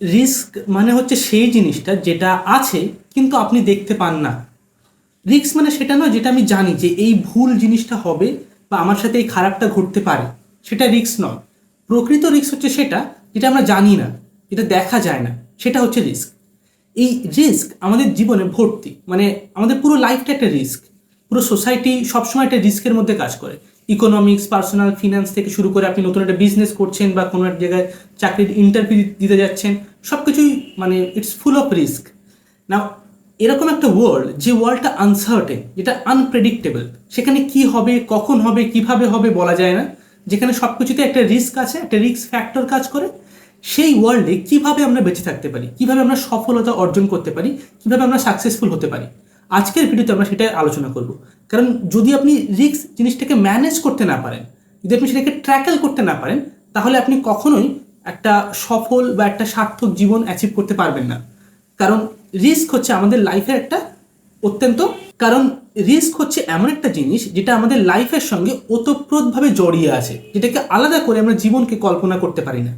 Risk মানে হচ্ছে সেই জিনিসটা যেটা আছে, কিন্তু আপনি দেখতে পান না। রিস্ক মানে সেটা নয় যেটা আমি জানি যে এই ভুল জিনিসটা হবে বা আমার সাথে এই খারাপটা ঘটতে পারে। সেটা রিস্ক নয়। প্রকৃত রিস্ক হচ্ছে সেটা যেটা আমরা জানি না, যেটা দেখা যায় না, সেটা হচ্ছে রিস্ক এই রিস্ক আমাদের জীবনে ভর্তি মানে আমাদের পুরো লাইফটা একটা রিস্ক পুরো সোসাইটি সবসময় একটা রিস্কের মধ্যে কাজ করে। ইকোনমিক্স পার্সোনাল ফিনান্স থেকে শুরু করে আপনি নতুন একটা বিজনেস করছেন বা কোনো এক জায়গায় চাকরির ইন্টারভিউ দিতে যাচ্ছেন সব কিছুই মানে ইটস ফুল অফ রিস্ক না এরকম একটা ওয়ার্ল্ড যে ওয়ার্ল্ডটা আনসার্টেন যেটা আনপ্রেডিক্টেবল সেখানে কি হবে, কখন হবে, কীভাবে হবে বলা যায় না, যেখানে সব কিছুতে একটা রিস্ক আছে, একটা রিস্ক ফ্যাক্টর কাজ করে, সেই ওয়ার্ল্ডে কীভাবে আমরা বেঁচে থাকতে পারি, কীভাবে আমরা সফলতা অর্জন করতে পারি, কীভাবে আমরা সাকসেসফুল হতে পারি, আজকের ভিডিওতে আমরা সেটাই আলোচনা করব। কারণ যদি আপনি রিস্ক জিনিসটাকে ম্যানেজ করতে না পারেন, যদি আপনি সেটাকে ট্র্যাকেল করতে না পারেন, তাহলে আপনি কখনোই একটা সফল বা একটা সার্থক জীবন অ্যাচিভ করতে পারবেন না। কারণ রিস্ক হচ্ছে আমাদের লাইফের একটা অত্যন্ত, কারণ রিস্ক হচ্ছে এমন একটা জিনিস যেটা আমাদের লাইফের সঙ্গে ওতপ্রোতভাবে জড়িয়ে আছে, যেটাকে আলাদা করে আমরা জীবনকে কল্পনা করতে পারি না।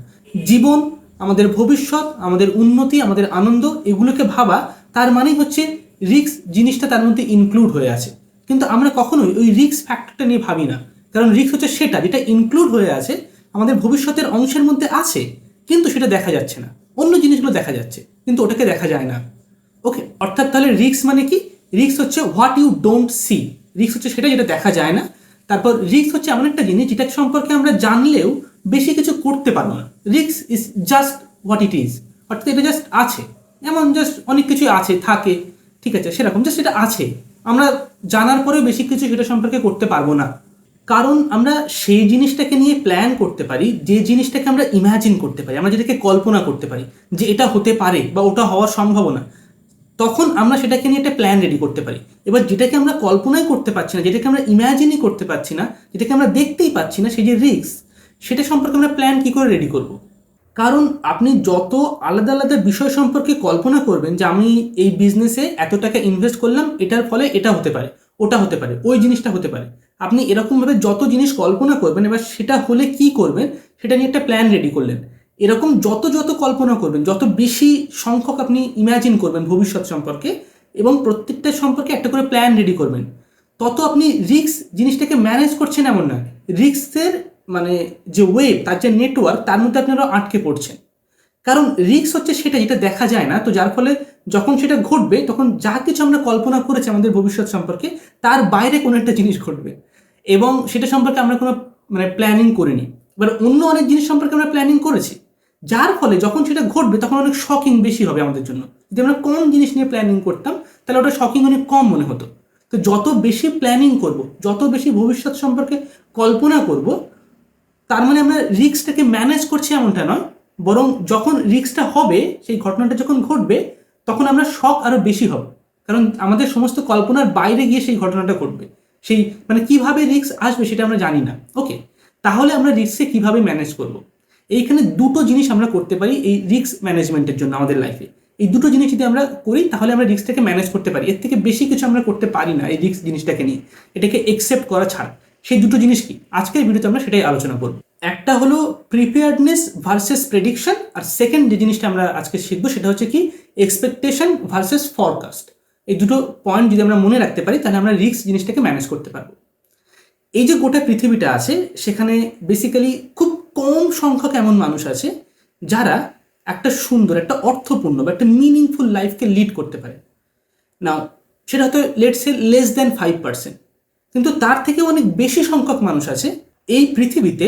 জীবন, আমাদের ভবিষ্যৎ, আমাদের উন্নতি, আমাদের আনন্দ, এগুলোকে ভাবা, তার মানেই হচ্ছে রিস্ক জিনিসটা তার মধ্যে ইনক্লুড হয়ে আছে। কিন্তু আমরা কখনোই ওই রিস্ক ফ্যাক্টরটা নিয়ে ভাবি না। কারণ রিস্ক হচ্ছে সেটা যেটা ইনক্লুড হয়ে আছে আমাদের ভবিষ্যতের অংশের মধ্যে আছে, কিন্তু সেটা দেখা যাচ্ছে না। অন্য জিনিসগুলো দেখা যাচ্ছে, কিন্তু ওটাকে দেখা যায় না। ওকে অর্থাৎ তাহলে রিস্ক মানে কি? রিস্ক হচ্ছে what you don't see risk হচ্ছে সেটা যেটা দেখা যায় না। তারপর রিক্স হচ্ছে এমন একটা জিনিস যেটা সম্পর্কে আমরা জানলেও বেশি কিছু করতে পারব না। Risk is just what it is অর্থাৎ এটা জাস্ট আছে। এমন জাস্ট অনেক কিছু আছে, থাকে, ঠিক আছে, সেরকম জাস্ট এটা আছে। আমরা জানার পরেও বেশি কিছু সেটা সম্পর্কে করতে পারব না। কারণ আমরা সেই জিনিসটাকে নিয়ে প্ল্যান করতে পারি, যে জিনিসটাকে আমরা ইমাজিন করতে পারি, আমরা যেটাকে কল্পনা করতে পারি, যে এটা হতে পারে বা ওটা হওয়ার সম্ভাবনা, তখন আমরা সেটাকে নিয়ে একটা প্ল্যান রেডি করতে পারি। এবার যেটাকে আমরা কল্পনাই করতে পারছি না, যেটাকে আমরা ইমাজিনই করতে পারছি না, যেটাকে আমরা দেখতেই পাচ্ছি না, সেই যে রিস্ক সেটা সম্পর্কে আমরা প্ল্যান কী করে রেডি করব? কারণ আপনি যত আলাদা আলাদা বিষয় সম্পর্কে কল্পনা করবেন, যে আমি এই বিজনেসে এত টাকা ইনভেস্ট করলাম, এটার ফলে এটা হতে পারে, ওটা হতে পারে, ওই জিনিসটা হতে পারে আপনি এরকমভাবে যত জিনিস কল্পনা করবেন, এবার সেটা হলে কি করবেন, সেটা নিয়ে একটা প্ল্যান রেডি করলেন। এরকম যত যত কল্পনা করবেন, যত বেশি সংখ্যক আপনি ইমাজিন করবেন ভবিষ্যৎ সম্পর্কে এবং প্রত্যেকটা সম্পর্কে একটা করে প্ল্যান রেডি করবেন। তত আপনি রিক্স জিনিসটাকে ম্যানেজ করছেন এমন না। রিক্সের মানে যে ওয়েব তার যে নেটওয়ার্ক তার মধ্যে আপনারা আটকে পড়ছেন। কারণ রিক্স হচ্ছে সেটা যেটা দেখা যায় না, তো যার ফলে যখন সেটা ঘটবে, তখন যা কিছু আমরা কল্পনা করেছি আমাদের ভবিষ্যৎ সম্পর্কে, তার বাইরে কোনো একটা জিনিস ঘটবে। এবং সেটা সম্পর্কে আমরা কোনো মানে প্ল্যানিং করিনি। এবার অন্য অনেক জিনিস সম্পর্কে আমরা প্ল্যানিং করেছি। যার ফলে যখন সেটা ঘটবে, তখন অনেক শকিং বেশি হবে আমাদের জন্য। যদি আমরা কম জিনিস নিয়ে প্ল্যানিং করতাম, তাহলে ওটা শকিং অনেক কম মনে হতো। তো যত বেশি প্ল্যানিং করব, যত বেশি ভবিষ্যৎ সম্পর্কে কল্পনা করব, তার মানে আমরা রিস্কটাকে ম্যানেজ করছি এমনটা নয়। বরং যখন রিস্কটা হবে, সেই ঘটনাটা যখন ঘটবে, তখন আমরা শখ আরও বেশি হবে। কারণ আমাদের সমস্ত কল্পনার বাইরে গিয়ে সেই ঘটনাটা ঘটবে। সেই মানে কীভাবে রিস্ক আসবে সেটা আমরা জানি না। ওকে তাহলে আমরা রিস্ককে কীভাবে ম্যানেজ করব? এইখানে দুটো জিনিস আমরা করতে পারি এই রিস্ক ম্যানেজমেন্টের জন্য আমাদের লাইফে এই দুটো জিনিস যদি আমরা করি, তাহলে আমরা রিস্কটাকে ম্যানেজ করতে পারি। এর থেকে বেশি কিছু আমরা করতে পারি না এই রিস্ক জিনিসটাকে নিয়ে। এটাকে একসেপ্ট করা ছাড়া। সেই দুটো জিনিস কি? আজকের ভিডিওতে আমরা সেটাই আলোচনা করব। একটা হলো প্রিপেয়ার্ডনেস ভার্সেস প্রেডিকশন আর সেকেন্ড যে জিনিসটা আমরা আজকে শিখব সেটা হচ্ছে কি? এক্সপেকটেশন ভার্সেস ফরকাস্ট এই দুটো পয়েন্ট যদি আমরা মনে রাখতে পারি, তাহলে আমরা রিস্ক জিনিসটাকে ম্যানেজ করতে পারব। এই যে গোটা পৃথিবীটা আছে, সেখানে বেসিক্যালি খুব কম সংখ্যক এমন মানুষ আছে, যারা একটা সুন্দর, একটা অর্থপূর্ণ বা একটা মিনিংফুল লাইফকে লিড করতে পারে। নাও সেটা হয়তো let's say less than five percent কিন্তু তার থেকে অনেক বেশি সংখ্যক মানুষ আছে, এই পৃথিবীতে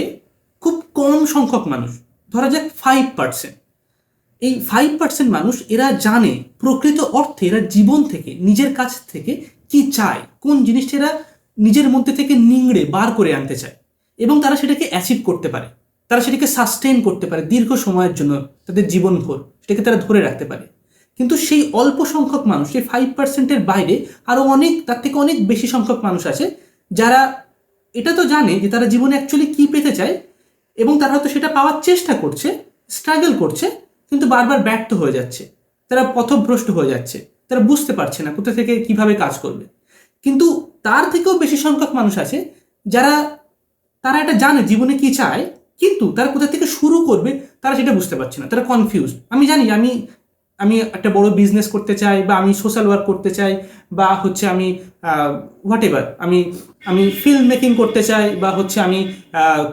খুব কম সংখ্যক মানুষ। ধরা যাক ফাইভ পার্সেন্ট এই ফাইভ পার্সেন্ট মানুষ, এরা জানে প্রকৃত অর্থে এরা জীবন থেকে, নিজের কাছ থেকে কি চায়, কোন জিনিসটা এরা নিজের মধ্যে থেকে নিংড়ে, বার করে আনতে চায়। এবং তারা সেটাকে অ্যাচিভ করতে পারে। তারা সেটাকে সাস্টেন করতে পারে দীর্ঘ সময়ের জন্য, তাদের জীবনভর, সেটাকে তারা ধরে রাখতে পারে। কিন্তু সেই অল্প সংখ্যক মানুষ, সেই ফাইভ পার্সেন্টের বাইরে আরও অনেক, তার থেকে অনেক বেশি সংখ্যক মানুষ আছে, যারা এটা তো জানে যে তারা জীবনে অ্যাকচুয়ালি কী পেতে চায় এবং তারা হয়তো সেটা পাওয়ার চেষ্টা করছে স্ট্রাগল করছে কিন্তু বারবার ব্যর্থ হয়ে যাচ্ছে। তারা পথভ্রষ্ট হয়ে যাচ্ছে। তারা বুঝতে পারছে না কোথা থেকে কীভাবে কাজ করবে। কিন্তু তার থেকেও বেশি সংখ্যক মানুষ আছে যারা, তারা এটা জানে, জীবনে কি চায়, কিন্তু তারা কোথা থেকে শুরু করবে তারা সেটা বুঝতে পারছে না। তারা কনফিউজ আমি জানি, আমি আমি একটা বড় বিজনেস করতে চাই বা আমি সোশ্যাল ওয়ার্ক করতে চাই বা হচ্ছে আমি হোয়াট এভার আমি আমি ফিল্ম মেকিং করতে চাই বা হচ্ছে আমি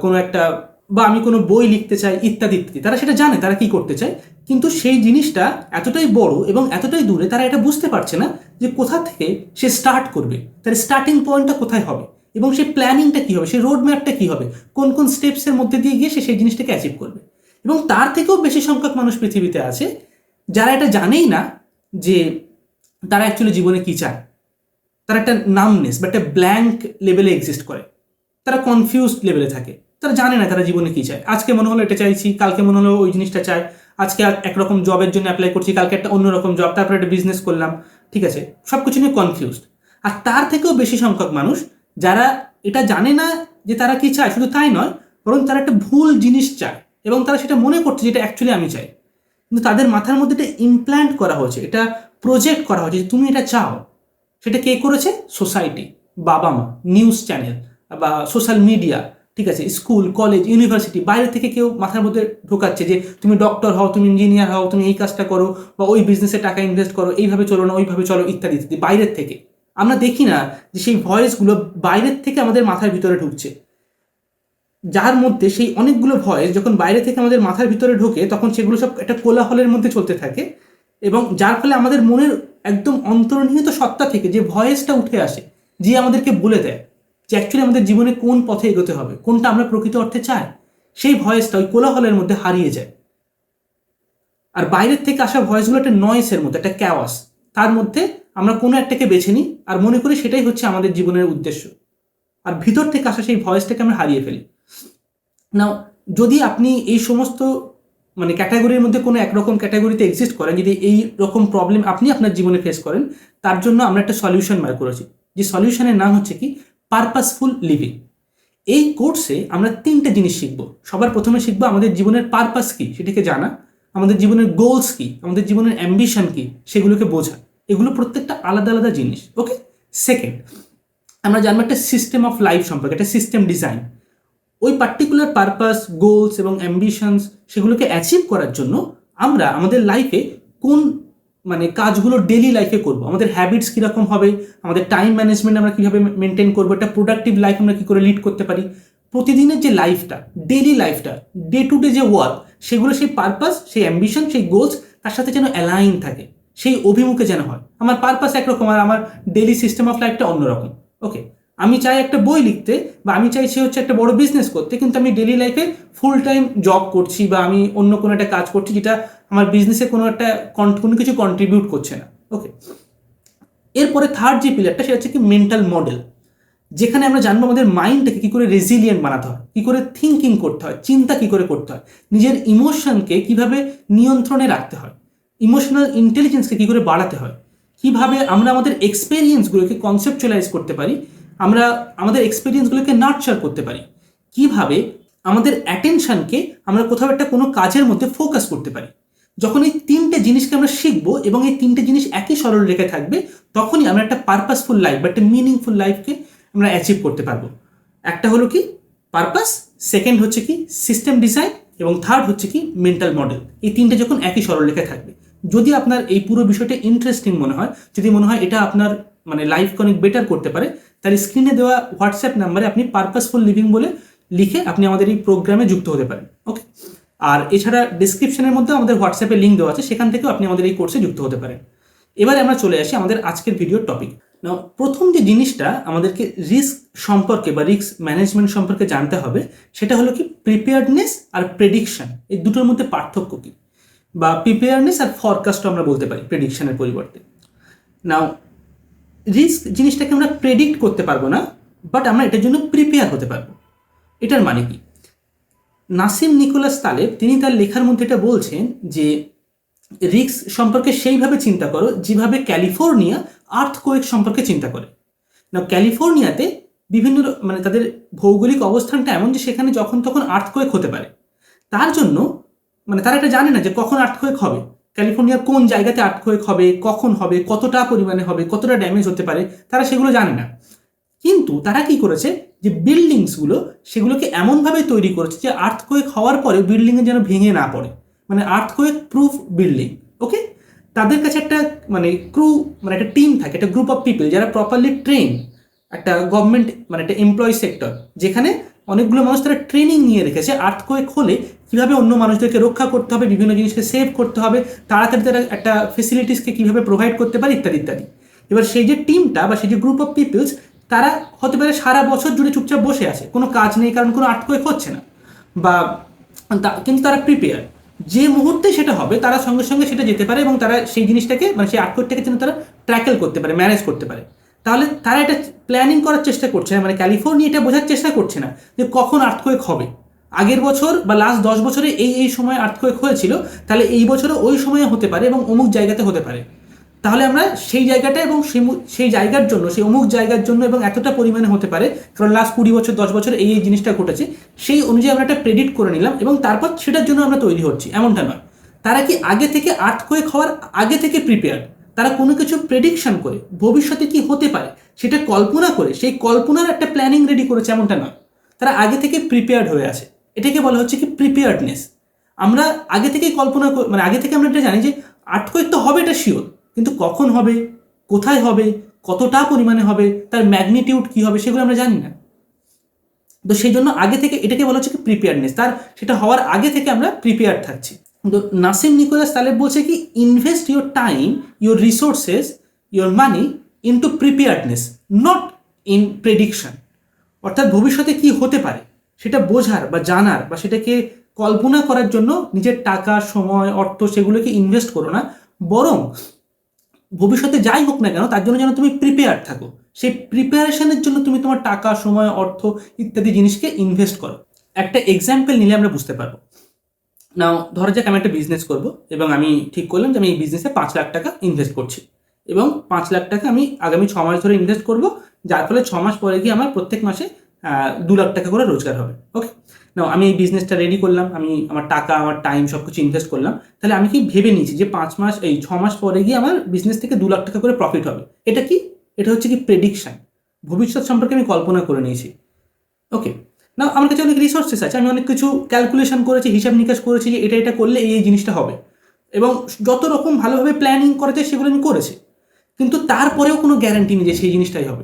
কোনো একটা বা আমি কোনো বই লিখতে চাই, ইত্যাদি ইত্যাদি। তারা সেটা জানে, তারা কি করতে চায়? কিন্তু সেই জিনিসটা এতটাই বড় এবং এতটাই দূরে তারা এটা বুঝতে পারছে না যে কোথা থেকে সে স্টার্ট করবে। তার স্টার্টিং পয়েন্টটা কোথায় হবে? এবং সেই প্ল্যানিংটা কী হবে? সেই রোড ম্যাপটা কী হবে? কোন কোন স্টেপসের মধ্যে দিয়ে গিয়ে সে সেই জিনিসটাকে অ্যাচিভ করবে? এবং তার থেকেও বেশি সংখ্যক মানুষ পৃথিবীতে আছে যারা এটা জানেই না যে তারা অ্যাকচুয়ালি জীবনে কী চায়। তারা একটা নামনেস বা একটা ব্ল্যাঙ্ক লেভেলে এক্সিস্ট করে। তারা কনফিউজড লেভেলে থাকে। তারা জানে না তারা জীবনে কী চায়। আজকে মনে হলো এটা চাইছি, কালকে মনে হলো ওই জিনিসটা চায়। আজকে একরকম জবের জন্য অ্যাপ্লাই করছি, কালকে একটা অন্যরকম জব তারপরে একটা বিজনেস করলাম। ঠিক আছে? সব কিছু নিয়ে কনফিউজড আর তার থেকেও বেশি সংখ্যক মানুষ যারা এটা জানে না যে তারা কি চায়, শুধু তাই নয়, বরং তারা একটা ভুল জিনিস চায় এবং তারা সেটা মনে করছে যেটা অ্যাকচুয়ালি আমি চাই। কিন্তু তাদের মাথার মধ্যে এটা ইমপ্ল্যান্ট করা হয়েছে, এটা প্রজেক্ট করা হয়েছে যে তুমি এটা চাও। সেটা কে করেছে? সোসাইটি বাবা মা নিউজ চ্যানেল বা সোশ্যাল মিডিয়া ঠিক আছে স্কুল কলেজ ইউনিভার্সিটি বাইরে থেকে কেউ মাথার মধ্যে ঢোকাচ্ছে যে তুমি ডক্টর হও, তুমি ইঞ্জিনিয়ার হও, তুমি এই কাজটা করো বা ওই বিজনেসে টাকা ইনভেস্ট করো, এইভাবে চলো না, ওইভাবে চলো ইত্যাদি ইত্যাদি, বাইরের থেকে। আমরা দেখি না যে সেই ভয়েসগুলো বাইরের থেকে আমাদের মাথার ভিতরে ঢুকছে। যার মধ্যে সেই অনেকগুলো ভয়েস যখন বাইরে থেকে আমাদের মাথার ভিতরে ঢোকে, তখন সেগুলো সব একটা কোলাহলের মধ্যে চলতে থাকে এবং যার ফলে আমাদের মনের একদম অন্তর্নিহিত সত্তা থেকে যে ভয়েসটা উঠে আসে, যে আমাদেরকে বলে দেয়। যে অ্যাকচুয়ালি আমাদের জীবনে কোন পথে এগোতে হবে, কোনটা আমরা প্রকৃত অর্থে চাই, সেই ভয়েসটা ওই কোলাহলের মধ্যে হারিয়ে যায়। আর বাইরের থেকে আসা ভয়েসগুলো একটা নয়েসের মধ্যে, একটা ক্যাওয়াস তার মধ্যে আমরা কোনো একটাকে বেছে নিই, আর মনে করি সেটাই হচ্ছে আমাদের জীবনের উদ্দেশ্য। আর ভিতর থেকে আসা সেই ভয়েসটাকে আমরা হারিয়ে ফেলি। না যদি আপনি এই সমস্ত মানে ক্যাটাগরির মধ্যে কোনো একরকম ক্যাটাগরিতে এক্সিস্ট করেন, যদি এই রকম প্রবলেম আপনি আপনার জীবনে ফেস করেন, তার জন্য আমরা একটা সলিউশন বার করেছি। যে সলিউশনের নাম হচ্ছে কি? পারপাসফুল লিভিং এই কোর্সে আমরা তিনটে জিনিস শিখব। সবার প্রথমে শিখব আমাদের জীবনের পারপাস কি, সেটাকে জানা। আমাদের জীবনের গোলস কি, আমাদের জীবনের অ্যাম্বিশন কি, সেগুলোকে বোঝা। এগুলো প্রত্যেকটা আলাদা আলাদা জিনিস ওকে সেকেন্ড আমরা জানব একটা সিস্টেম অফ লাইফ সম্পর্কে, একটা সিস্টেম ডিজাইন ওই পার্টিকুলার পারপাস গোলস এবং অ্যাম্বিশনস সেগুলোকে অ্যাচিভ করার জন্য আমরা আমাদের লাইফে কোন মানে কাজগুলো ডেলি লাইফে করব। আমাদের হ্যাবিটস কীরকম হবে? আমাদের টাইম ম্যানেজমেন্ট আমরা কীভাবে মেনটেন করব? একটা প্রোডাক্টিভ লাইফ আমরা কী করে লিড করতে পারি? প্রতিদিনের যে লাইফটা ডেলি লাইফটা ডে টু ডে যে ওয়ার্ক সেগুলো সেই পারপাস সেই অ্যাম্বিশন সেই গোলস তার সাথে যেন অ্যালাইন থাকে। সেই অভিমুখে যেন হয়। আমার পারপাস একরকম আর আমার ডেলি সিস্টেম অফ লাইফটা অন্যরকম। ওকে আমি চাই একটা বই লিখতে বা আমি চাই সে হচ্ছে একটা বড় বিজনেস করতে, কিন্তু আমি ডেলি লাইফে ফুল টাইম জব করছি বা আমি অন্য কোনো একটা কাজ করছি যেটা আমার বিজনেসে কোনো একটা কোনো কিছু কন্ট্রিবিউট করছে না ওকে এরপরে থার্ড যে পিলারটা সেটা হচ্ছে কি মেন্টাল মডেল যেখানে আমরা জানব আমাদের মাইন্ডটাকে কী করে রেজিলিয়েন্ট বানাতে হয়, কী করে থিঙ্কিং করতে হয়, চিন্তা কী করে করতে হয়, নিজের ইমোশনকে কীভাবে নিয়ন্ত্রণে রাখতে হয় ইমোশনাল ইন্টেলিজেন্সকে কী করে বাড়াতে হয়, কীভাবে আমরা আমাদের এক্সপেরিয়েন্সগুলোকে কনসেপচুয়ালাইজ করতে পারি আমরা আমাদের এক্সপিরিয়েন্সগুলোকে নার্চার করতে পারি। কীভাবে? আমাদের অ্যাটেনশনকে আমরা কোথাও একটা কোনো কাজের মধ্যে ফোকাস করতে পারি। যখন এই তিনটে জিনিসকে আমরা শিখব এবং এই তিনটে জিনিস একই সরল রেখে থাকবে, তখনই আমরা একটা পারপাসফুল লাইফ বা একটা মিনিংফুল লাইফকে আমরা অ্যাচিভ করতে পারব। একটা হলো কি? পারপাস সেকেন্ড হচ্ছে কি? সিস্টেম ডিজাইন এবং থার্ড হচ্ছে কি? মেন্টাল মডেল এই তিনটে যখন একই সরলরেখায় থাকবে। যদি আপনার এই পুরো বিষয়টা ইন্টারেস্টিং মনে হয়, যদি মনে হয় এটা আপনার মানে লাইফকে অনেক বেটার করতে পারে তাহলে স্ক্রিনে দেওয়া হোয়াটসঅ্যাপ নাম্বারে আপনি পারপাসফুল লিভিং বলে লিখে আপনি আমাদের এই প্রোগ্রামে যুক্ত হতে পারেন ওকে আর এছাড়া ডিসক্রিপশনের মধ্যে আমাদের হোয়াটসঅ্যাপে লিঙ্ক দেওয়া আছে, সেখান থেকেও আপনি আমাদের এই কোর্সে যুক্ত হতে পারেন। এবারে আমরা চলে আসি আমাদের আজকের ভিডিওর টপিক না প্রথম যে জিনিসটা আমাদেরকে রিস্ক সম্পর্কে বা রিস্ক ম্যানেজমেন্ট সম্পর্কে জানতে হবে, সেটা হলো কি প্রিপেয়ারনেস আর প্রেডিকশন এই দুটোর মধ্যে পার্থক্য কী? বা প্রিপেয়ারনেস আর ফরকাস্ট আমরা বলতে পারি প্রেডিকশনের পরিবর্তে। নাও রিস্ক জিনিসটাকে আমরা প্রেডিক্ট করতে পারব না বাট আমরা এটার জন্য প্রিপেয়ার হতে পারব। এটার মানে কি? নাসিম নিকোলাস তালেব, তিনি তার লেখার মধ্যে এটা বলছেন যে রিস্ক সম্পর্কে সেইভাবে চিন্তা করো যেভাবে ক্যালিফোর্নিয়া আর্থকোয়েক সম্পর্কে চিন্তা করে। না ক্যালিফোর্নিয়াতে বিভিন্ন মানে তাদের ভৌগোলিক অবস্থানটা এমন যে সেখানে যখন তখন আর্থকোয়েক হতে পারে। তার জন্য মানে তারা এটা জানে না যে কখন আর্থকোয়েক হবে। ক্যালিফোর্নিয়ার কোন জায়গাতে আর্থকোয়েক হবে, কখন হবে, কতটা পরিমাণে হবে, কতটা ড্যামেজ হতে পারে, তারা সেগুলো জানে না। কিন্তু তারা কি করেছে যে বিল্ডিংসগুলো সেগুলোকে এমনভাবে তৈরি করেছে যে আর্থকোয়েক হওয়ার পরে বিল্ডিংয়ে যেন ভেঙে না পড়ে। মানে আর্থকোয়েক প্রুফ বিল্ডিং ওকে তাদের কাছে একটা মানে ক্রু মানে একটা টিম থাকে, একটা গ্রুপ অফ পিপল যারা প্রপারলি ট্রেন একটা গভর্নমেন্ট মানে একটা এমপ্লয়ি সেক্টর যেখানে অনেকগুলো মানুষ তারা ট্রেনিং নিয়ে রেখেছে। আর্থকোয়েক হলে কীভাবে অন্য মানুষদেরকে রক্ষা করতে হবে, বিভিন্ন জিনিসকে সেভ করতে হবে, তাড়াতাড়ি তারা একটা ফেসিলিটিসকে কীভাবে প্রোভাইড করতে পারে, ইত্যাদি ইত্যাদি। এবার সেই যে টিমটা বা সেই যে গ্রুপ অফ পিপলস তারা হতে পারে সারা বছর জুড়ে চুপচাপ বসে আছে। কোনো কাজ নেই, কারণ কোনো আর্থকোয়েক হচ্ছে না। বা কিন্তু তারা প্রিপেয়ার যে মুহূর্তে সেটা হবে, তারা সঙ্গে সঙ্গে সেটা যেতে পারে এবং তারা সেই জিনিসটাকে মানে সেই আর্থকোয়েকটাকে যেন তারা ট্র্যাকেল করতে পারে ম্যানেজ করতে পারে। তাহলে তারা এটা প্ল্যানিং করার চেষ্টা করছে না মানে ক্যালিফোর্নিয়া এটা বোঝার চেষ্টা করছে না যে কখন আর্থকোয়েক হবে। আগের বছর বা লাস্ট দশ বছরে এই এই সময় আর্থকোয়েক হয়েছিল, তাহলে এই বছরও ওই সময়ে হতে পারে এবং অমুক জায়গাতে হতে পারে। তাহলে আমরা সেই জায়গাটা এবং সেই সেই জায়গার জন্য, সেই অমুক জায়গার জন্য এবং এতটা পরিমাণে হতে পারে, কারণ লাস্ট কুড়ি বছর, দশ বছর এই এই জিনিসটা ঘটেছে, সেই অনুযায়ী আমরা একটা প্রেডিক্ট করে নিলাম এবং তারপর সেটার জন্য আমরা তৈরি হচ্ছি, এমনটা নয়। তারা কি আগে থেকে আর্থকোয়েক হওয়ার আগে থেকে প্রিপেয়ার্ড তারা কোনো কিছু প্রেডিকশন করে, ভবিষ্যতে কি হতে পারে, সেটা কল্পনা করে, সেই কল্পনার একটা প্ল্যানিং রেডি করেছে এমনটা নয় তারা আগে থেকে প্রিপেয়ার্ড হয়ে আছে। এটাকে বলা হচ্ছে কি প্রিপেয়ার্ডনেস আমরা আগে থেকেই কল্পনা মানে আগে থেকে আমরা এটা জানি যে আর্থকোয়েক তো হবে এটা শিওর কিন্তু কখন হবে, কোথায় হবে, কতটা পরিমাণে হবে, তার ম্যাগনিটিউড কি হবে সেগুলো আমরা জানি না। তো সেই জন্য আগে থেকে এটাকে বলা হচ্ছে কি প্রিপেয়ারনেস তার সেটা হওয়ার আগে থেকে আমরা প্রিপেয়ার থাকছি। নাসিম নিকোলাস তালেব বলছে কি invest your time your resources your money into preparedness not in prediction অর্থাৎ ভবিষ্যতে কি হতে পারে, সেটা বোঝার বা জানার বা সেটাকে কল্পনা করার জন্য নিজের টাকা, সময়, অর্থ সেগুলোকে ইনভেস্ট করো না। বরং ভবিষ্যতে যাই হোক না কেন, তার জন্য যেন তুমি প্রিপেয়ার থাকো। সেই প্রিপারেশনের জন্য তুমি তোমার টাকা, সময়, অর্থ ইত্যাদি জিনিসকে ইনভেস্ট করো। একটা এক্সাম্পল নিলে আমরা বুঝতে পারব। নাও ধরা যাক আমি একটা বিজনেস করব এবং আমি ঠিক করলাম যে আমি এই বিজনেসে পাঁচ লাখ টাকা ইনভেস্ট করছি। এবং পাঁচ লাখ টাকা আমি আগামী ছ মাস ধরে ইনভেস্ট করব, যার ফলে ছ মাস পরে গিয়ে আমার প্রত্যেক মাসে দু লাখ টাকা করে রোজগার হবে। ওকে নাও আমি এই বিজনেসটা রেডি করলাম, আমি আমার টাকা, আমার টাইম সব কিছু ইনভেস্ট করলাম। তাহলে আমি কি ভেবে নিয়েছি যে পাঁচ মাস, এই ছ মাস পরে গিয়ে আমার বিজনেস থেকে দু লাখ টাকা করে প্রফিট হবে? এটা কি? এটা হচ্ছে কি প্রেডিকশান ভবিষ্যৎ সম্পর্কে আমি কল্পনা করে নিয়েছি। ওকে না, আমার কাছে অনেক রিসোর্সেস আছে। আমি অনেক কিছু ক্যালকুলেশন করেছি, হিসাব নিকাশ করেছি যে এটা এটা করলে এই জিনিসটা হবে। এবং যত রকম ভালোভাবে প্ল্যানিং করা যায় সেগুলো আমি করেছি। কিন্তু তারপরেও কোনো গ্যারান্টি নেই যে সেই জিনিসটাই হবে।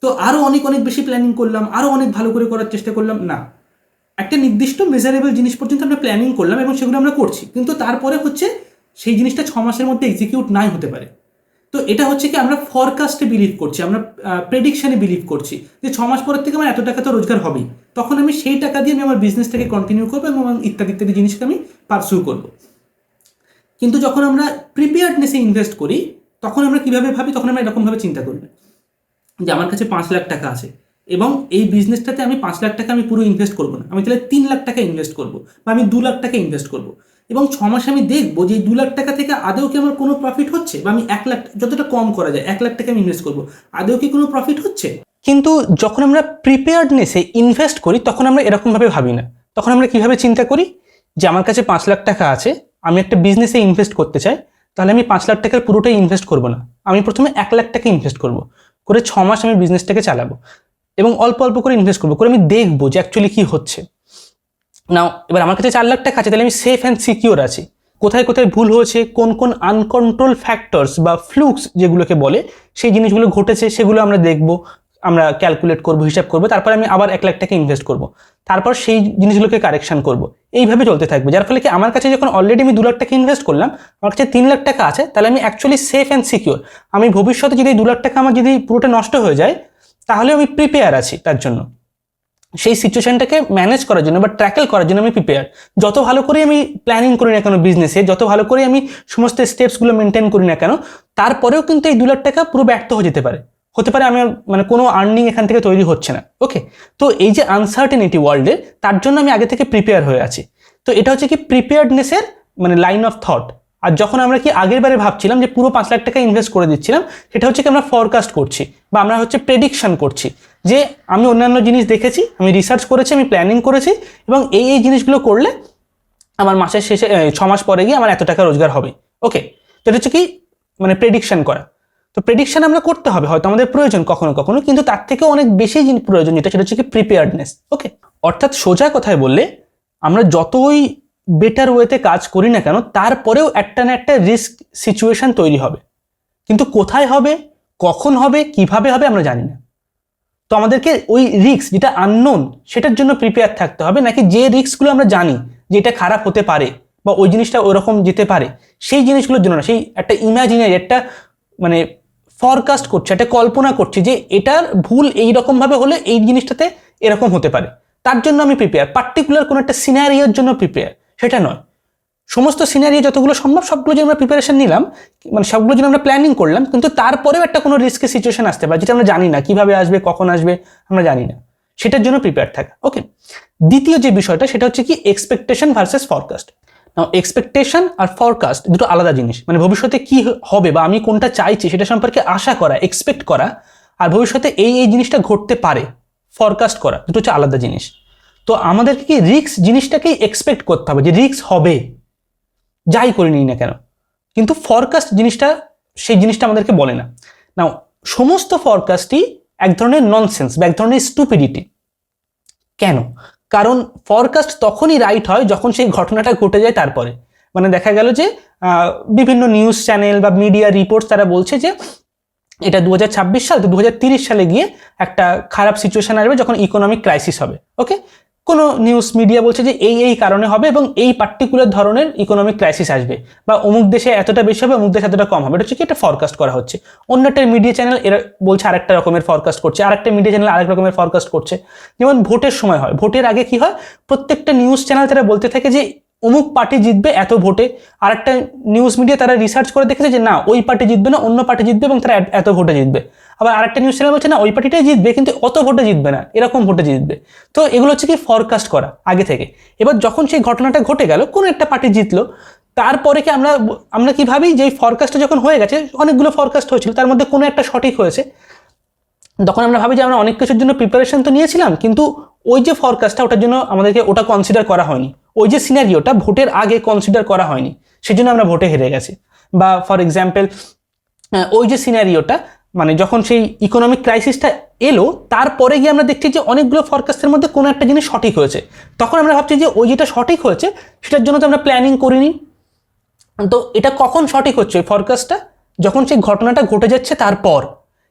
তো আরও অনেক অনেক বেশি প্ল্যানিং করলাম আরও অনেক ভালো করে করার চেষ্টা করলাম, না। একটা নির্দিষ্ট মেজারেবল জিনিস পর্যন্ত আমরা প্ল্যানিং করলাম এবং সেগুলো আমরা করছি। কিন্তু তারপরে হচ্ছে সেই জিনিসটা ছ মাসের মধ্যে এক্সিকিউট নাই হতে পারে। তো এটা হচ্ছে কি আমরা ফরকাস্টে বিলিভ করছি, আমরা প্রেডিকশানে বিলিভ করছি যে ছ মাস পরের থেকে আমার এত টাকা তো রোজগার হবেই। তখন আমি সেই টাকা দিয়ে আমি আমার বিজনেসটাকে কন্টিনিউ করব এবং ইত্যাদি ইত্যাদি জিনিসকে আমি পারসিউ করব। কিন্তু যখন আমরা প্রিপেয়ার্ডনেসে ইনভেস্ট করি, তখন আমরা কীভাবে ভাবি? তখন আমরা এরকমভাবে চিন্তা করি যে আমার কাছে পাঁচ লাখ টাকা আছে এবং এই বিজনেসটাতে আমি পাঁচ লাখ টাকা আমি পুরো ইনভেস্ট করব না। আমি তাহলে তিন লাখ টাকা ইনভেস্ট করব বা আমি দু লাখ টাকা ইনভেস্ট করব। এবং ছ মাসে আমি দেখব যে দু লাখ টাকা থেকে আদৌ কি আমার কোনো প্রফিট হচ্ছে? বা আমি এক লাখ, যতটা কম করা যায়, এক লাখ টাকা আমি ইনভেস্ট করব। আদৌ কি কোনো প্রফিট হচ্ছে? কিন্তু যখন আমরা প্রিপেয়ার্ডনেসে ইনভেস্ট করি, তখন আমরা এরকমভাবে ভাবি না। তখন আমরা কীভাবে চিন্তা করি? যে আমার কাছে পাঁচ লাখ টাকা আছে, আমি একটা বিজনেসে ইনভেস্ট করতে চাই, তাহলে আমি পাঁচ লাখ টাকার পুরোটাই ইনভেস্ট করব না। আমি প্রথমে এক লাখ টাকা ইনভেস্ট করব, করে ছ মাস আমি বিজনেসটাকে চালাবো এবং অল্প অল্প করে ইনভেস্ট করব, করে আমি দেখব যে অ্যাকচুয়ালি কী হচ্ছে। নাও এবার আমার কাছে চার লাখ টাকা আছে, তাহলে আমি সেফ অ্যান্ড সিকিওর আছি। কোথায় কোথায় ভুল হয়েছে, কোন কোন আনকন্ট্রোল ফ্যাক্টরস বা ফ্লুক্স যেগুলোকে বলে, সেই জিনিসগুলো ঘটেছে, সেগুলো আমরা দেখব, আমরা ক্যালকুলেট করব, হিসাব করব, তারপর আমি আবার এক লাখ টাকা ইনভেস্ট করব। তারপর সেই জিনিসগুলোকে কারেকশন করব। এইভাবে চলতে থাকবে, যার ফলে কি আমার কাছে যখন অলরেডি আমি দু লাখ টাকা ইনভেস্ট করলাম, আমার কাছে তিন লাখ টাকা আছে, তাহলে আমি অ্যাকচুয়ালি সেফ অ্যান্ড সিকিওর আমি ভবিষ্যতে যদি দু লাখ টাকা আমার যদি পুরোটা নষ্ট হয়ে যায় তাহলে আমি প্রিপেয়ার আছি তার জন্য। সেই সিচুয়েশনটাকে ম্যানেজ করার জন্য বা ট্র্যাকেল করার জন্য আমি প্রিপেয়ার যত ভালো করে আমি প্ল্যানিং করি না কেন বিজনেসে যত ভালো করে আমি সমস্ত স্টেপসগুলো মেনটেন করি না কেন, তারপরেও কিন্তু এই দু লাখ টাকা পুরো ব্যর্থ হয়ে যেতে পারে। হতে পারে আমার মানে কোনো আর্নিং এখান থেকে তৈরি হচ্ছে না। ওকে তো এই যে আনসার্টেনিটি ওয়ার্ল্ডে তার জন্য আমি আগে থেকে প্রিপেয়ার হয়ে আছি। তো এটা হচ্ছে কি প্রিপেয়ার্ডনেসের মানে লাইন অফ থট আর যখন আমরা কি আগের বারে ভাবছিলাম যে পুরো পাঁচ লাখ টাকা ইনভেস্ট করে দিচ্ছিলাম, সেটা হচ্ছে কি আমরা ফরকাস্ট করছি বা আমরা হচ্ছে প্রেডিকশন করছি। যে আমি অন্যান্য জিনিস দেখেছি, আমি রিসার্চ করেছি, আমি প্ল্যানিং করেছি এবং এই এই জিনিসগুলো করলে আমার মাসের শেষে ছ মাস পরে গিয়ে আমার এত টাকা রোজগার হবে। ওকে তো এটা হচ্ছে কি? মানে প্রেডিকশান করা। তো প্রেডিকশান আমরা করতে হবে, হয়তো আমাদের প্রয়োজন কখনো কখনো, কিন্তু তার থেকেও অনেক বেশি প্রয়োজন, যেটা সেটা হচ্ছে কি? প্রিপেয়ার্ডনেস ওকে অর্থাৎ সোজা কথায় বললে, আমরা যতই বেটার ওয়েতে কাজ করি না কেন, তারপরেও একটা না একটা রিস্ক সিচুয়েশন তৈরি হবে। কিন্তু কোথায় হবে? কখন হবে? কীভাবে হবে? আমরা জানি না। তো আমাদেরকে ওই রিস্ক যেটা আননোন সেটার জন্য প্রিপেয়ার থাকতে হবে। নাকি যে রিস্কগুলো আমরা জানি যে এটা খারাপ হতে পারে বা ওই জিনিসটা ওরকম যেতে পারে, সেই জিনিসগুলোর জন্য না, সেই একটা ইমাজিনারি একটা মানে ফরকাস্ট করছে, একটা কল্পনা করছে যে এটার ভুল এই রকমভাবে হলে এই জিনিসটাতে এরকম হতে পারে। তার জন্য আমি প্রিপেয়ার পার্টিকুলার কোনো একটা সিনারিওর জন্য প্রিপেয়ার সেটা নয়। সমস্ত সিনারি যতগুলো সম্ভব, সবগুলো জন্য আমরা প্রিপারেশন নিলাম মানে সবগুলো জন্য আমরা প্ল্যানিং করলাম, কিন্তু তারপরেও একটা কোনো রিস্কের সিচুয়েশন আসতে পারে, যেটা আমরা জানি না, কীভাবে আসবে, কখন আসবে, আমরা জানি না। সেটার জন্য প্রিপেয়ার থাকা। ওকে দ্বিতীয় যে বিষয়টা, সেটা হচ্ছে কি expectation versus forecast now expectation আর ফরকাস্ট দুটো আলাদা জিনিস। মানে ভবিষ্যতে কি হবে বা আমি কোনটা চাইছি, সেটা সম্পর্কে আশা করা এক্সপেক্ট করা, আর ভবিষ্যতে এই এই জিনিসটা ঘটতে পারে ফরকাস্ট করা, দুটো হচ্ছে আলাদা জিনিস। তো আমাদেরকে কি রিক্স জিনিসটাকেই এক্সপেক্ট করতে হবে, যে রিক্স হবে। যাই করে নিই না কেন? কিন্তু ফরকাস্ট জিনিসটা, সেই জিনিসটা আমাদেরকে বলে না। নাও সমস্ত ফরকাস্টই এক ধরনের ননসেন্স বা এক ধরনের স্টুপিডিটি কেন? কারণ ফরকাস্ট তখনই রাইট হয় যখন সেই ঘটনাটা ঘটে যায় তারপরে। মানে দেখা গেল যে বিভিন্ন নিউজ চ্যানেল বা মিডিয়া রিপোর্টস তারা বলছে যে, এটা দু হাজার ছাব্বিশ সাল তো দু সালে গিয়ে একটা খারাপ সিচুয়েশান আসবে যখন ইকোনমিক ক্রাইসিস হবে। ওকে কোনো নিউজ মিডিয়া বলছে যে এই এই কারণে হবে এবং এই পার্টিকুলার ধরনের ইকোনমিক ক্রাইসিস আসবে বা অমুক দেশে এতটা বেশি হবে, অমুক দেশে এতটা কম হবে। এটা হচ্ছে কি একটা ফরকাস্ট করা হচ্ছে। অন্য একটা মিডিয়া চ্যানেল এরা বলছে আরেকটা রকমের ফরকাস্ট করছে, আরেকটা মিডিয়া চ্যানেল আরেক রকমের ফরকাস্ট করছে। যেমন ভোটের সময় হয়। ভোটের আগে কি হয়? প্রত্যেকটা নিউজ চ্যানেল তারা বলতে থাকে যে অমুক পার্টি জিতবে এত ভোটে। আর একটা নিউজ মিডিয়া তারা রিসার্চ করে দেখেছে যে না, ওই পার্টি জিতবে না, অন্য পার্টি জিতবে এবং তারা এত- এত ভোটে জিতবে। আবার আরেকটা নিউজ চ্যানেল বলছে, না, ওই পার্টিটাই জিতবে, কিন্তু অত ভোটে জিতবে না, এরকম ভোটে জিতবে। তো এগুলো হচ্ছে কি ফরকাস্ট করা, আগে থেকে। এবার যখন সেই ঘটনাটা ঘটে গেল, কোনো একটা পার্টি জিতলো, তারপরে কি আমরা আমরা কি ভাবি যে ফরকাস্টটা যখন হয়ে গেছে, অনেকগুলো ফরকাস্ট হয়েছিল, তার মধ্যে কোনো একটা সঠিক হয়েছে। তখন আমরা ভাবি যে আমরা অনেক কিছুর জন্য প্রিপারেশন তো নিয়েছিলাম, কিন্তু ওই যে ফরকাস্টটা ওটার জন্য আমাদেরকে ওটা কনসিডার করা হয়নি। ওই যে সিনারিওটা ভোটের আগে কনসিডার করা হয়নি, সেজন্য আমরা ভোটে হেরে গেছি। বা ফর এক্সাম্পল ওই যে সিনারিওটা মানে যখন সেই ইকোনমিক ক্রাইসিসটা এলো, তারপরে গিয়ে আমরা দেখছি যে অনেকগুলো ফরকাস্টের মধ্যে কোনো একটা জিনিস সঠিক হয়েছে। তখন আমরা ভাবছি যে ওই যেটা সঠিক হয়েছে, সেটার জন্য তো আমরা প্ল্যানিং করিনি। তো এটা কখন সঠিক হচ্ছে? ওই ফরকাস্টটা যখন সেই ঘটনাটা ঘটে যাচ্ছে তারপর।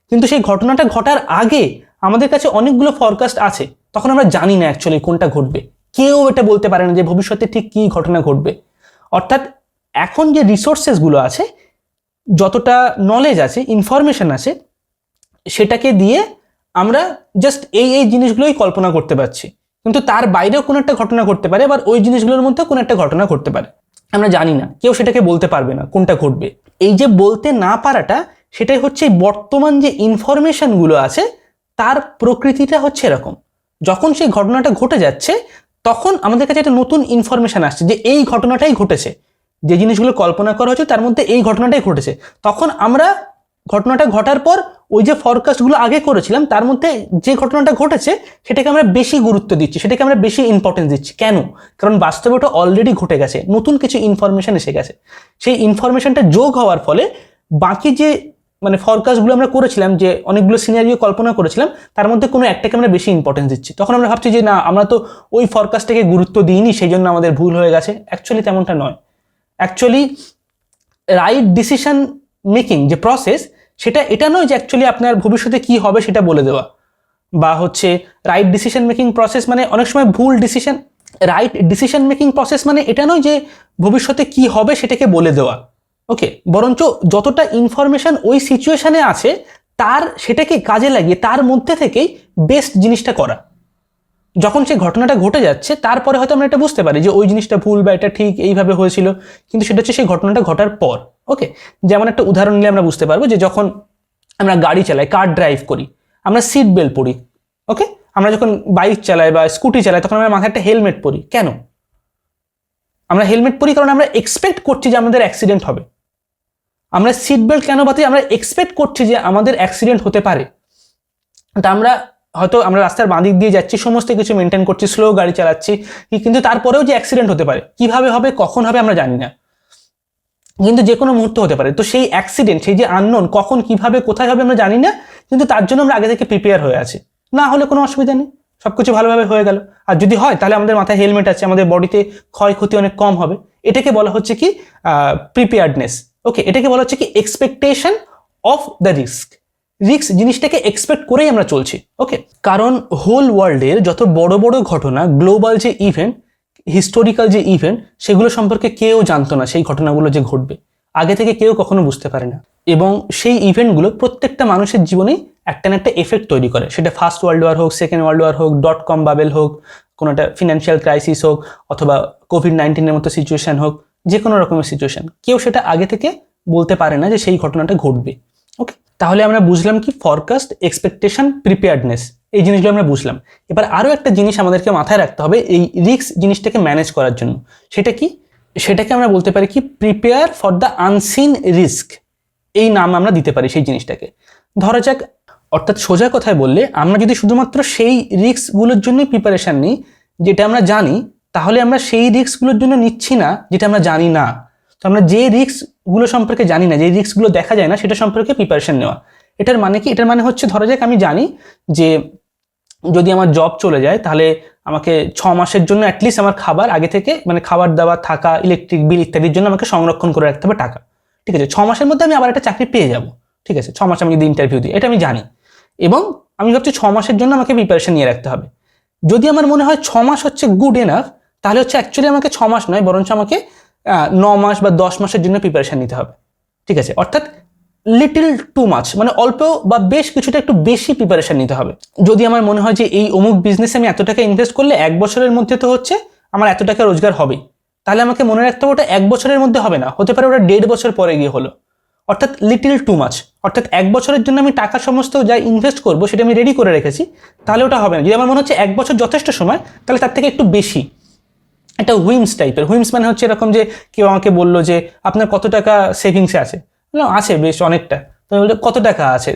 কিন্তু সেই ঘটনাটা ঘটার আগে আমাদের কাছে অনেকগুলো ফরকাস্ট আছে। তখন আমরা জানি না অ্যাকচুয়ালি কোনটা ঘটবে। কেউ এটা বলতে পারে না যে ভবিষ্যতে ঠিক কী ঘটনা ঘটবে। অর্থাৎ এখন যে রিসোর্সেসগুলো আছে যতটা নলেজ আছে ইনফরমেশন আছে, সেটাকে দিয়ে আমরা জাস্ট এই এই জিনিসগুলোই কল্পনা করতে পারছি। কিন্তু তার বাইরেও কোনো একটা ঘটনা ঘটতে পারে, আবার ওই জিনিসগুলোর মধ্যে কোনো একটা ঘটনা ঘটতে পারে। আমরা জানি না, কেউ সেটাকে বলতে পারবে না কোনটা ঘটবে। এই যে বলতে না পারাটা, সেটাই হচ্ছে বর্তমান যে ইনফরমেশনগুলো আছে, তার প্রকৃতিটা হচ্ছে এরকম। যখন সেই ঘটনাটা ঘটে যাচ্ছে, তখন আমাদের কাছে একটা নতুন ইনফরমেশন আসছে যে এই ঘটনাটাই ঘটেছে। যে জিনিসগুলো কল্পনা করা হয়েছে, তার মধ্যে এই ঘটনাটাই ঘটেছে। তখন আমরা ঘটনাটা ঘটার পর ওই যে ফরকাস্টগুলো আগে করেছিলাম, তার মধ্যে যে ঘটনাটা ঘটেছে, সেটাকে আমরা বেশি গুরুত্ব দিচ্ছি, সেটাকে আমরা বেশি ইম্পর্টেন্স দিচ্ছি। কেন? কারণ বাস্তবে ওটা অলরেডি ঘটে গেছে, নতুন কিছু ইনফরমেশন এসে গেছে। সেই ইনফরমেশনটা যোগ হওয়ার ফলে বাকি যে মানে ফরকাস্টগুলো আমরা করেছিলাম, যে অনেকগুলো সিনারিও কল্পনা করেছিলাম, তার মধ্যে কোনো একটাকে আমরা বেশি ইম্পর্টেন্স দিচ্ছি। তখন আমরা ভাবছি যে না, আমরা তো ওই ফরকাস্টটাকে গুরুত্ব দিইনি, সেই জন্য আমাদের ভুল হয়ে গেছে। অ্যাকচুয়ালি তেমনটা নয়। অ্যাকচুয়ালি রাইট ডিসিশন মেকিং যে প্রসেস সেটা এটা নয় যে অ্যাকচুয়ালি আপনার ভবিষ্যতে কি হবে সেটা বলে দেওয়া। বা হচ্ছে রাইট ডিসিশন মেকিং প্রসেস মানে অনেক সময় ভুল decision right decision making process মানে এটা নয় যে ভবিষ্যতে কি হবে সেটাকে বলে দেওয়া। ওকে বরঞ্চ যতটা ইনফরমেশন ওই সিচুয়েশানে আছে, তার সেটাকে কাজে লাগিয়ে তার মধ্যে থেকেই বেস্ট জিনিসটা করা। যখন সেই ঘটনাটা ঘটে যাচ্ছে, তারপরে হয়তো আমরা এটা বুঝতে পারি যে ওই জিনিসটা ভুল বা এটা ঠিক এইভাবে হয়েছিল। কিন্তু সেটা হচ্ছে সেই ঘটনাটা ঘটার পর ওকে যেমন একটা উদাহরণ নিলে আমরা বুঝতে পারব যে যখন আমরা গাড়ি চালাই কার ড্রাইভ করি, আমরা সিট বেল্ট পরি ওকে আমরা যখন বাইক চালাই বা স্কুটি চালাই, তখন আমরা মাথায় একটা হেলমেট পরি। কেন? আমরা হেলমেট পরি কারণ আমরা এক্সপেক্ট করছি যে আমাদের অ্যাক্সিডেন্ট হবে। আমরা সিট বেল্ট কেন বাতি আমরা এক্সপেক্ট করছি যে আমাদের অ্যাক্সিডেন্ট হতে পারে। তা আমরা হয়তো আমরা রাস্তার বাঁ দিক দিয়ে যাচ্ছি, সমস্ত কিছু মেনটেন করছি স্লো গাড়ি চালাচ্ছি, কিন্তু তারপরেও যে অ্যাক্সিডেন্ট হতে পারে, কীভাবে হবে, কখন হবে আমরা জানি না। কিন্তু যে কোনো মুহূর্ত হতে পারে। তো সেই অ্যাক্সিডেন্ট সেই যে আননোন কখন, কীভাবে, কোথায় হবে আমরা জানি না, কিন্তু তার জন্য আমরা আগে থেকে প্রিপেয়ার হয়ে আছি। না হলে কোনো অসুবিধা নেই। সবকিছু ভালোভাবে হয়ে গেল। আর যদি হয়, তাহলে আমাদের মাথায় হেলমেট আছে, আমাদের বডিতে ক্ষয়ক্ষতি অনেক কম হবে। এটাকে বলা হচ্ছে কি প্রিপেয়ার্ডনেস ওকে এটাকে বলা হচ্ছে কি expectation of the risk risk জিনিসটাকে এক্সপেক্ট করেই আমরা চলছি ওকে কারণ হোল ওয়ার্ল্ডের যত বড় বড় ঘটনা গ্লোবাল যে ইভেন্ট হিস্টোরিক্যাল যে ইভেন্ট সেগুলো সম্পর্কে কেউ জানতো না সেই ঘটনাগুলো যে ঘটবে। আগে থেকে কেউ কখনো বুঝতে পারে না। এবং সেই ইভেন্টগুলো প্রত্যেকটা মানুষের জীবনেই একটা না একটা এফেক্ট তৈরি করে। সেটা ফার্স্ট ওয়ার্ল্ড ওয়ার হোক সেকেন্ড ওয়ার্ল্ড ওয়ার হোক ডট কম বাবেল হোক, কোনো একটা ফিনান্সিয়াল ক্রাইসিস হোক, অথবা কোভিড নাইন্টিনের মতো সিচুয়েশান হোক যে কোনো রকমের সিচুয়েশন কেউ সেটা আগে থেকে বলতে পারে না যে সেই ঘটনাটা ঘটবে। তাহলে আমরা বুঝলাম কি? ফরকাস্ট এক্সপেকটেশন প্রিপেয়ার্ডনেস এই জিনিসগুলো আমরা বুঝলাম। এবার আরও একটা জিনিস আমাদেরকে মাথায় রাখতে হবে, এই রিস্ক জিনিসটাকে ম্যানেজ করার জন্য। সেটা কি? সেটাকে আমরা বলতে পারি কি? Prepare for the unseen risk এই নাম আমরা দিতে পারি সেই জিনিসটাকে। ধরা যাক, অর্থাৎ সোজা কথায় বললে, আমরা যদি শুধুমাত্র সেই রিস্কগুলোর জন্যই প্রিপারেশন নিই, যেটা আমরা জানি, তাহলে আমরা সেই রিস্কগুলোর জন্য নিচ্ছি না, যেটা আমরা জানি না। আমরা যে রিস্কগুলো সম্পর্কে জানি না, যে রিস্কগুলো দেখা যায় না, সেটা সম্পর্কে প্রিপারেশন নেওয়া। এটার মানে কি? এটার মানে হচ্ছে, ধরা যাক আমি জানি যে যদি আমার জব চলে যায়, তাহলে আমাকে ছ মাসের জন্য অ্যাটলিস্ট আমার খাবার আগে থেকে মানে খাবার দাবার, থাকা ইলেকট্রিক বিল ইত্যাদির জন্য আমাকে সংরক্ষণ করে রাখতে হবে টাকা। ঠিক আছে? ছ মাসের মধ্যে আমি আবার একটা চাকরি পেয়ে যাব। ঠিক আছে? ছ মাস আমি যদি ইন্টারভিউ দিই, এটা আমি জানি। এবং আমি ভাবছি ছ মাসের জন্য আমাকে প্রিপারেশন নিয়ে রাখতে হবে। যদি আমার মনে হয় ছ মাস হচ্ছে গুড এনাফ তাহলে হচ্ছে অ্যাকচুয়ালি আমাকে ছ মাস নয়, বরঞ্চ আমাকে ন মাস বা দশ মাসের জন্য প্রিপারেশান নিতে হবে। ঠিক আছে? অর্থাৎ লিটিল টু মাছ মানে অল্প বা বেশ কিছুটা একটু বেশি প্রিপারেশান নিতে হবে। যদি আমার মনে হয় যে এই অমুক বিজনেসে আমি এত টাকা ইনভেস্ট করলে এক বছরের মধ্যে তো হচ্ছে আমার এত টাকা রোজগার হবেই। তাহলে আমাকে মনে রাখতে হবে ওটা এক বছরের মধ্যে হবে না, হতে পারে ওটা দেড় বছর পরে গিয়ে হলো। অর্থাৎ লিটিল টু মাছ অর্থাৎ এক বছরের জন্য আমি টাকা সমস্ত যা ইনভেস্ট করব সেটা আমি রেডি করে রেখেছি, তাহলে ওটা হবে না। যদি আমার মনে হচ্ছে এক বছর যথেষ্ট সময়, তাহলে তার থেকে একটু বেশি। একটা হুইমস টাইপের হুইমস মানে হচ্ছে এরকম যে কেউ আমাকে বলল যে আপনার কত টাকা সেভিংসে আছে? না আছে বেশ অনেকটা। তো বলল, কত টাকা আছে?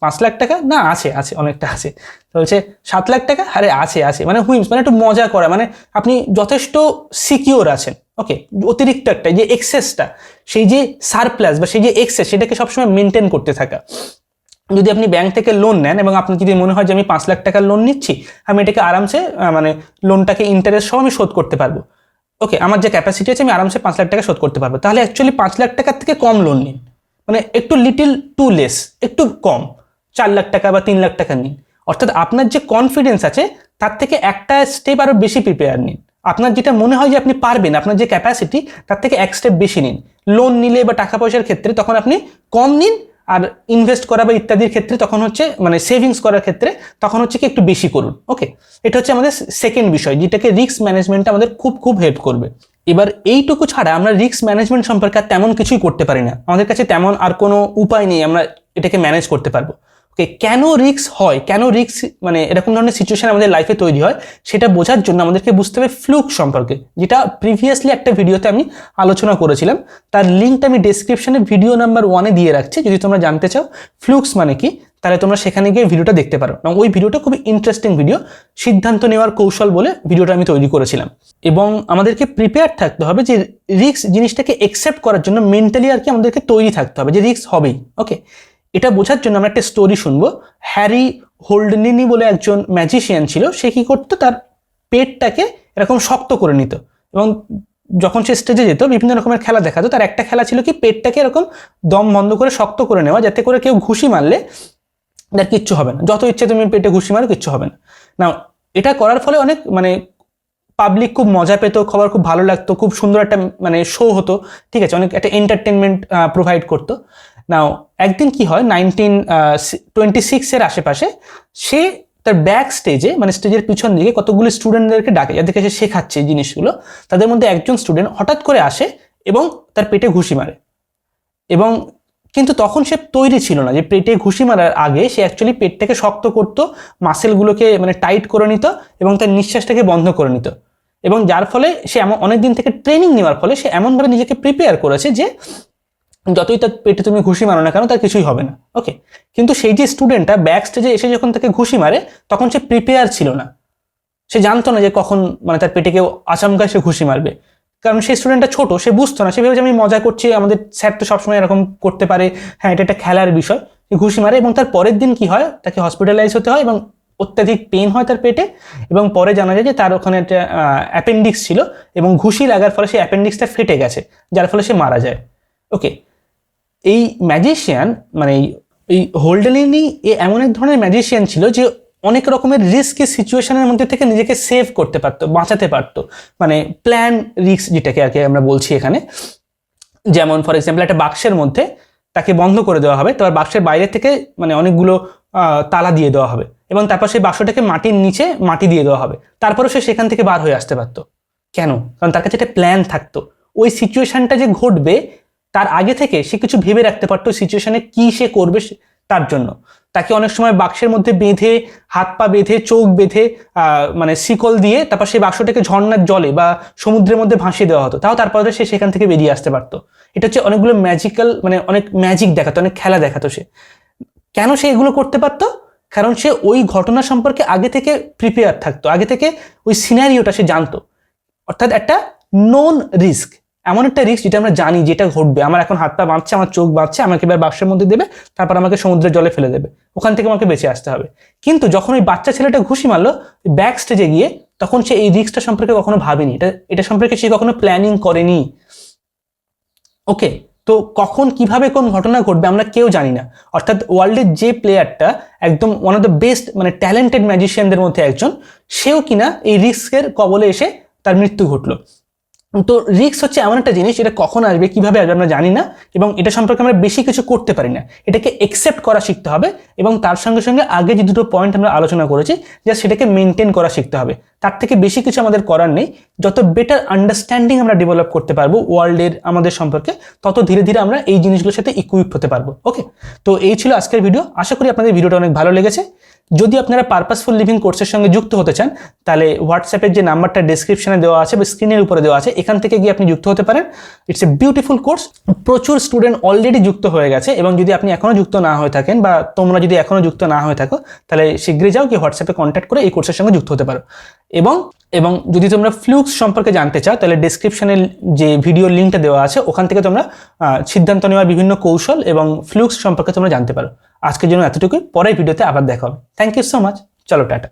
পাঁচ লাখ টাকা? না আছে আছে অনেকটা আছে। তো বলছে সাত লাখ টাকা? আরে আছে আছে। মানে হুইমস মানে একটু মজা করা। মানে আপনি যথেষ্ট সিকিওর আছেন। ওকে অতিরিক্ত একটা যে এক্সেসটা সেই যে সারপ্লাস বা সেই যে এক্সেস সেটাকে সবসময় মেনটেন করতে থাকা। যদি আপনি ব্যাংক থেকে লোন নেন এবং আপনার যদি মনে হয় যে আমি পাঁচ লাখ টাকার লোন নিচ্ছি, আমি এটাকে আরামসে মানে লোনটাকে ইন্টারেস্ট সহ আমি শোধ করতে পারব। ওকে আমার যে ক্যাপাসিটি আছে, আমি আরামসে পাঁচ লাখ টাকা শোধ করতে পারব। তাহলে অ্যাকচুয়ালি পাঁচ লাখ টাকার থেকে কম লোন নিন। মানে একটু লিটিল টু লেস একটু কম। চার লাখ টাকা বা তিন লাখ টাকা নিন। অর্থাৎ আপনার যে কনফিডেন্স আছে, তার থেকে একটা স্টেপ আরও বেশি প্রিপেয়ার নিন। আপনার যেটা মনে হয় যে আপনি পারবেন, আপনার যে ক্যাপাসিটি তার থেকে এক স্টেপ বেশি নিন। লোন নিলে বা টাকা পয়সার ক্ষেত্রে তখন আপনি কম নিন আর ইনভেস্ট করা বা ইত্যাদির ক্ষেত্রে তখন হচ্ছে মানে সেভিংস করার ক্ষেত্রে তখন হচ্ছে কি একটু বেশি করুন ওকে এটা হচ্ছে আমাদের সেকেন্ড বিষয়, যেটাকে রিস্ক ম্যানেজমেন্ট আমাদের খুব খুব হেল্প করবে। এবার এইটুকু ছাড়া আমরা রিস্ক ম্যানেজমেন্ট সম্পর্কে আর তেমন কিছুই করতে পারি না। আমাদের কাছে তেমন আর কোনো উপায় নেই, আমরা এটাকে ম্যানেজ করতে পারব। ওকে কেন রিস্ক হয়? কেন রিস্ক মানে এরকম ধরনের সিচুয়েশন আমাদের লাইফে তৈরি হয়? সেটা বোঝার জন্য আমাদেরকে বুঝতে হবে ফ্লুক সম্পর্কে, যেটা প্রিভিয়াসলি একটা ভিডিওতে আমি আলোচনা করেছিলাম। তার লিঙ্কটা আমি ডেসক্রিপশনে ভিডিও নাম্বার ওয়ানে দিয়ে রাখছি। যদি তোমরা জানতে চাও ফ্লুক্স মানে কি, তাহলে তোমরা সেখানে গিয়ে ভিডিওটা দেখতে পারো। এবং ওই ভিডিওটা খুবই ইন্টারেস্টিং ভিডিও সিদ্ধান্ত নেওয়ার কৌশল বলে ভিডিওটা আমি তৈরি করেছিলাম। এবং আমাদেরকে প্রিপেয়ার থাকতে হবে যে রিস্ক জিনিসটাকে একসেপ্ট করার জন্য মেন্টালি আর কি আমাদেরকে তৈরি থাকতে হবে, যে রিস্ক হবেই। ওকে এটা বোঝার জন্য আমরা একটা স্টোরি শুনব। হ্যারি হোল্ডনিনি বলে একজন ম্যাজিশিয়ান ছিল, সে কি করতো? তার পেটটাকে এরকম শক্ত করে নিত এবং যখন সে স্টেজে যেত, বিভিন্ন রকমের খেলা দেখাতো। তার একটা খেলা ছিল কি, পেটটাকে এরকম দম বন্ধ করে শক্ত করে নেওয়া, যাতে করে কেউ ঘুষি মারলে তার কিচ্ছু হবে না। যত ইচ্ছে তুমি পেটে ঘুষি মারো, কিচ্ছু হবে না। না এটা করার ফলে অনেক মানে পাবলিক খুব মজা পেত, খবর খুব ভালো লাগতো, খুব সুন্দর একটা মানে শো হতো। ঠিক আছে, অনেক একটা এন্টারটেনমেন্ট প্রোভাইড করতো। নাও একদিন কি হয় নাইনটিন টোয়েন্টি সিক্সের আশেপাশে সে তার ব্যাক স্টেজে মানে স্টেজের পিছন দিকে কতগুলি স্টুডেন্টদেরকে ডাকে। যাদেরকে সে শেখাচ্ছে জিনিসগুলো। তাদের মধ্যে একজন স্টুডেন্ট হঠাৎ করে আসে এবং তার পেটে ঘুষি মারে। এবং কিন্তু তখন সে তৈরি ছিল না যে পেটে ঘুষি মারার আগে সে অ্যাকচুয়ালি পেটটাকে শক্ত করত মাসেলগুলোকে মানে টাইট করে নিত এবং তার নিঃশ্বাসটাকে বন্ধ করে নিত। এবং যার ফলে সে এমন অনেক দিন থেকে ট্রেনিং নেওয়ার ফলে সে এমনভাবে নিজেকে প্রিপেয়ার করেছে যে যতই তার পেটে তুমি ঘুষি মারো না কেন, তার কিছুই হবে না। ওকে কিন্তু সেই যে স্টুডেন্টটা ব্যাক স্টেজে এসে যখন তাকে ঘুষি মারে, তখন সে প্রিপেয়ার ছিল না। সে জানতো না যে কখন মানে তার পেটে কেউ আচমকা সে ঘুষি মারবে। কারণ সেই স্টুডেন্টটা ছোট, সে বুঝতো না, সে ভেবেছে আমি মজা করছি, আমাদের স্যার তো সবসময় এরকম করতে পারে। হ্যাঁ এটা একটা খেলার বিষয়। ঘুষি মারে এবং তার পরের দিন কি হয়, তাকে হসপিটালাইজ হতে হয় এবং অত্যাধিক পেন হয় তার পেটে এবং পরে জানা যায় যে তার ওখানে একটা অ্যাপেন্ডিক্স ছিল এবং ঘুষি লাগার ফলে সেই অ্যাপেন্ডিক্সটা ফেটে গেছে, যার ফলে সে মারা যায়। ওকে এই ম্যাজিশিয়ান মানে এই- হোল্ডেলিনি এ এমন এক ধরনের ম্যাজিশিয়ান ছিল যে অনেক রকমের রিস্কি সিচুয়েশনের মধ্যে থেকে নিজেকে সেভ করতে পারতো, বাঁচাতে পারতো। মানে প্ল্যান রিস্ক যেটাকে আর কি আমরা বলছি এখানে। যেমন ফর এক্সাম্পল একটা বাক্সের মধ্যে তাকে বন্ধ করে দেওয়া হবে, তারপর বাক্সের বাইরে থেকে মানে অনেকগুলো তালা দিয়ে দেওয়া হবে এবং তারপর সেই বাক্সটাকে মাটির নিচে মাটি দিয়ে দেওয়া হবে। তারপরেও সে সেখান থেকে বার হয়ে আসতে পারতো। কেন? কারণ তার কাছে একটা প্ল্যান থাকতো। ওই সিচুয়েশনটা যে ঘটবে তার আগে থেকে সে কিছু ভেবে রাখতে পারতো সিচুয়েশনে কি সে করবে তার জন্য। তাকে অনেক সময় বাক্সের মধ্যে বেঁধে, হাত পা বেঁধে, চোখ বেঁধে মানে শিকল দিয়ে তারপর সেই বাক্সটাকে ঝর্ণার জলে বা সমুদ্রের মধ্যে ভাসিয়ে দেওয়া হতো। তাও তারপরে সে সেখান থেকে বেরিয়ে আসতে পারতো। এটা হচ্ছে অনেকগুলো ম্যাজিক্যাল মানে অনেক ম্যাজিক দেখাতো, অনেক খেলা দেখাতো সে। কেন সে এগুলো করতে পারতো? কারণ সে ওই ঘটনা সম্পর্কে আগে থেকে প্রিপেয়ার থাকতো। আগে থেকে ওই সিনারিওটা সে জানতো। অর্থাৎ একটা নোন রিস্ক এমন একটা রিস্ক যেটা আমরা জানি যেটা ঘটবে। আমার এখন হাত পা বাঁধছে, আমার চোখ বাঁধছে, আমাকে এবার বাক্সের মধ্যে দেবে, তারপর আমাকে সমুদ্রের জলে ফেলে দেবে। ওখান থেকে আমাকে বেঁচে আসতে হবে। কিন্তু যখন ওই বাচ্চা ছেলেটা ঘুষি মারলো ব্যাক স্টেজে গিয়ে, তখন সে এই রিস্কটা সম্পর্কে কখনো ভাবেনি। এটা এটা সম্পর্কে সে কখনো প্ল্যানিং করেনি। ওকে তো কখন কীভাবে কোন ঘটনা ঘটবে আমরা কেউ জানি না। অর্থাৎ ওয়ার্ল্ডের যে প্লেয়ারটা একদম ওয়ান অফ দ্য বেস্ট মানে ট্যালেন্টেড ম্যাজিশিয়ানদের মধ্যে একজন, সেও কিনা এই রিস্কের কবলে এসে তার মৃত্যু ঘটলো। তো রিস্ক হচ্ছে এমন একটা জিনিস, এটা কখন আসবে, কীভাবে আসবে আমরা জানি না এবং এটা সম্পর্কে আমরা বেশি কিছু করতে পারি না। এটাকে একসেপ্ট করা শিখতে হবে এবং তার সঙ্গে সঙ্গে আগে যে দুটো পয়েন্ট আমরা আলোচনা করেছি যে সেটাকে মেনটেন করা শিখতে হবে। তার থেকে বেশি কিছু আমাদের করার নেই। যত বেটার আন্ডারস্ট্যান্ডিং আমরা ডেভেলপ করতে পারব ওয়ার্ল্ডের আমাদের সম্পর্কে, তত ধীরে ধীরে আমরা এই জিনিসগুলোর সাথে ইকুইপ হতে পারব। ওকে তো এই ছিল আজকের ভিডিও আশা করি আপনাদের ভিডিওটা অনেক ভালো লেগেছে। যদি আপনারা পারপাসফুল লিভিং কোর্সের সঙ্গে যুক্ত হতে চান, তাহলে হোয়াটসঅ্যাপের যে নাম্বারটা ডেসক্রিপশনে দেওয়া আছে বা স্ক্রিনের উপরে দেওয়া আছে, এখান থেকে গিয়ে আপনি যুক্ত হতে পারেন। ইটস এ বিউটিফুল কোর্স প্রচুর স্টুডেন্ট অলরেডি যুক্ত হয়ে গেছে এবং যদি আপনি এখনও যুক্ত না হয়ে থাকেন বা তোমরা যদি এখনও যুক্ত না হয়ে থাকো, তাহলে শীঘ্রই যাও কি হোয়াটসঅ্যাপে কন্ট্যাক্ট করে এই কোর্সের সঙ্গে যুক্ত হতে পারো। এবং এবং যদি তোমরা ফ্লুক্স সম্পর্কে জানতে চাও, তাহলে ডেসক্রিপশনে যে ভিডিও লিঙ্কটা দেওয়া আছে, ওখান থেকে তোমরা সিদ্ধান্ত নেওয়ার বিভিন্ন কৌশল এবং ফ্লুক্স সম্পর্কে তোমরা জানতে পারো। আজকের জন্য এতটুকুই। পরের ভিডিওতে আবার দেখা হবে। থ্যাংক ইউ সো মাচ চলো টাটা।